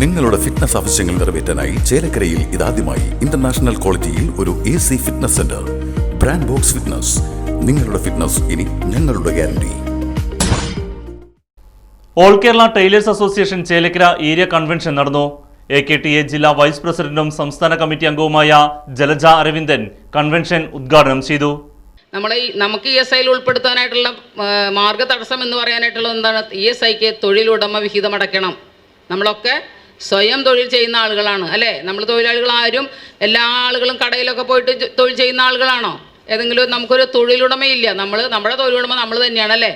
നിങ്ങളുടെ ഫിറ്റ്നസ് ആവശ്യങ്ങൾ നിറവേറ്റാനായി ചേലക്കരയിൽ ഇതാദ്യമായി ഇന്റർനാഷണൽ ക്വാളിറ്റിയിൽ ഒരു A C fitness centre brand box fitness നിങ്ങളുടെ ഫിറ്റ്നസ് ഇനി ഞങ്ങളുടെ guarantee all Kerala tailors association Chelakkara area convention നടന്നു. എ കെ ടി എ ജില്ലാ വൈസ് പ്രസിഡന്റും സംസ്ഥാന കമ്മിറ്റി അംഗവുമായ ജലജ അരവിന്ദൻ കൺവെൻഷൻ ഉദ്ഘാടനം ചെയ്തു. നമ്മളെ ഈ നമുക്ക് ഇ എസ് ഐയിൽ ഉൾപ്പെടുത്താനായിട്ടുള്ള മാർഗ തടസ്സം എന്ന് പറയാനായിട്ടുള്ള എന്താണ്? ഇ എസ് ഐക്ക് തൊഴിലുടമ വിഹിതം അടയ്ക്കണം. നമ്മളൊക്കെ സ്വയം തൊഴിൽ ചെയ്യുന്ന ആളുകളാണ് അല്ലേ? നമ്മൾ തൊഴിലാളികൾ ആരും എല്ലാ ആളുകളും കടയിലൊക്കെ പോയിട്ട് തൊഴിൽ ചെയ്യുന്ന ആളുകളാണോ? ഏതെങ്കിലും നമുക്കൊരു തൊഴിലുടമയില്ല. നമ്മൾ നമ്മുടെ തൊഴിലുടമ നമ്മൾ തന്നെയാണ് അല്ലേ?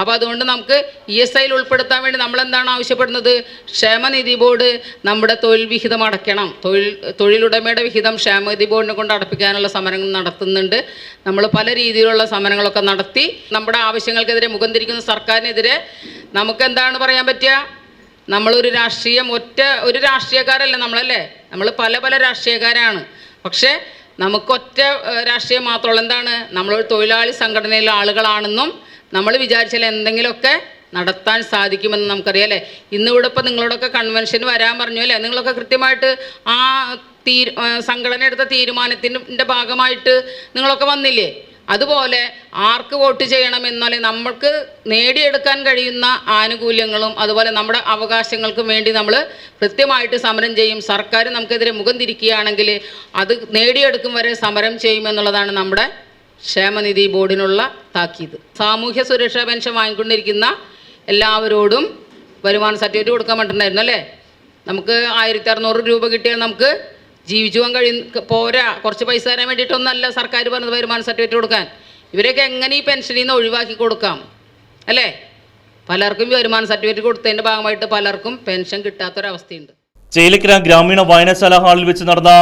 അപ്പോൾ അതുകൊണ്ട് നമുക്ക് ഇ എസ് ഐയിൽ ഉൾപ്പെടുത്താൻ വേണ്ടി നമ്മൾ എന്താണ് ആവശ്യപ്പെടുന്നത്? ക്ഷേമനിധി ബോർഡ് നമ്മുടെ തൊഴിൽ വിഹിതം അടയ്ക്കണം. തൊഴിൽ തൊഴിലുടമയുടെ വിഹിതം ക്ഷേമനിധി ബോർഡിനെ കൊണ്ട് അടപ്പിക്കാനുള്ള സമരങ്ങൾ നടത്തുന്നുണ്ട്. നമ്മൾ പല രീതിയിലുള്ള സമരങ്ങളൊക്കെ നടത്തി നമ്മുടെ ആവശ്യങ്ങൾക്കെതിരെ മുഖം തിരിക്കുന്ന സർക്കാരിനെതിരെ നമുക്ക് എന്താണ് പറയാൻ പറ്റുക? നമ്മളൊരു രാഷ്ട്രീയം ഒറ്റ ഒരു രാഷ്ട്രീയക്കാരല്ല നമ്മളല്ലേ? നമ്മൾ പല പല രാഷ്ട്രീയക്കാരാണ്. പക്ഷേ നമുക്കൊറ്റ രാഷ്ട്രീയം മാത്രമുള്ള എന്താണ്? നമ്മളൊരു തൊഴിലാളി സംഘടനയിലെ ആളുകളാണെന്നും നമ്മൾ വിചാരിച്ചാൽ എന്തെങ്കിലുമൊക്കെ നടത്താൻ സാധിക്കുമെന്ന് നമുക്കറിയാം അല്ലേ? ഇന്നിവിടെ ഇപ്പോൾ നിങ്ങളോടൊക്കെ കൺവെൻഷന് വരാൻ പറഞ്ഞു അല്ലേ? നിങ്ങളൊക്കെ കൃത്യമായിട്ട് ആ തീ സംഘടന എടുത്ത തീരുമാനത്തിന്റെ ഭാഗമായിട്ട് നിങ്ങളൊക്കെ വന്നില്ലേ? അതുപോലെ ആർക്ക് വോട്ട് ചെയ്യണം എന്നാൽ നമ്മൾക്ക് നേടിയെടുക്കാൻ കഴിയുന്ന ആനുകൂല്യങ്ങളും അതുപോലെ നമ്മുടെ അവകാശങ്ങൾക്കും വേണ്ടി നമ്മൾ കൃത്യമായിട്ട് സമരം ചെയ്യും. സർക്കാർ നമുക്കെതിരെ മുഖം തിരിക്കുകയാണെങ്കിൽ അത് നേടിയെടുക്കും വരെ സമരം ചെയ്യുമെന്നുള്ളതാണ് നമ്മുടെ ക്ഷേമനിധി ബോർഡിനുള്ള താക്കീത്. സാമൂഹ്യ സുരക്ഷാ പെൻഷൻ വാങ്ങിക്കൊണ്ടിരിക്കുന്ന എല്ലാവരോടും വരുമാന സർട്ടിഫിക്കറ്റ് കൊടുക്കാൻ പറ്റുന്നുണ്ടായിരുന്നു അല്ലേ? നമുക്ക് ആയിരത്തി അറുന്നൂറ് രൂപ കിട്ടിയാൽ നമുക്ക് ജീവിച്ചു പോകാൻ കഴിയും പോരാ കുറച്ച് പൈസ തരാൻ വേണ്ടിയിട്ടൊന്നല്ല സർക്കാർ പറഞ്ഞത് വരുമാന സർട്ടിഫിക്കറ്റ് കൊടുക്കാൻ. ഇവരെയൊക്കെ എങ്ങനെ ഈ പെൻഷനിൽ നിന്ന് ഒഴിവാക്കി കൊടുക്കാം? അല്ലേ? പലർക്കും വരുമാന സർട്ടിഫിക്കറ്റ് കൊടുത്തതിന്റെ ഭാഗമായിട്ട് പലർക്കും പെൻഷൻ കിട്ടാത്തൊരവസ്ഥയുണ്ട്. ചേലക്കര ഗ്രാമീണ വായനശാല ഹാളിൽ വെച്ച് നടന്ന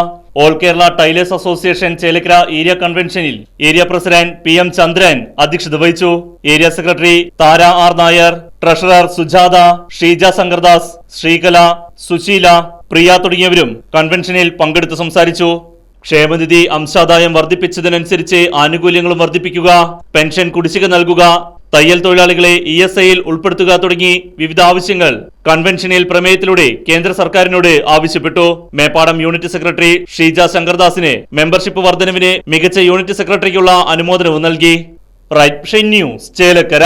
all Kerala tailors association Chelakkara area കൺവെൻഷനിൽ area president P M Chandran അധ്യക്ഷത വഹിച്ചു. Area secretary Thara R Nair treasurer Sujatha Sheeja Shankardas Sreekala Susheela Priya തുടങ്ങിയവരും കൺവെൻഷനിൽ പങ്കെടുത്ത് സംസാരിച്ചു. ക്ഷേമനിധി അംശാദായം വർദ്ധിപ്പിച്ചതിനനുസരിച്ച് ആനുകൂല്യങ്ങളും വർദ്ധിപ്പിക്കുക പെൻഷൻ കുടിശ്ശിക നൽകുക തയ്യൽ തൊഴിലാളികളെ ഇ എസ് ഐയിൽ ഉൾപ്പെടുത്തുക തുടങ്ങി വിവിധ ആവശ്യങ്ങൾ. കൺവെൻഷനിൽ പ്രമേയത്തിലൂടെ കേന്ദ്ര സർക്കാരിനോട് ആവശ്യപ്പെട്ടു. മേപ്പാടം യൂണിറ്റ് സെക്രട്ടറി ഷീജ ശങ്കർദാസിന് മെമ്പർഷിപ്പ് വർധനവിന് മികച്ച യൂണിറ്റ് സെക്രട്ടറിക്കുള്ള അനുമോദനവും നൽകി. Right news Chelakkara.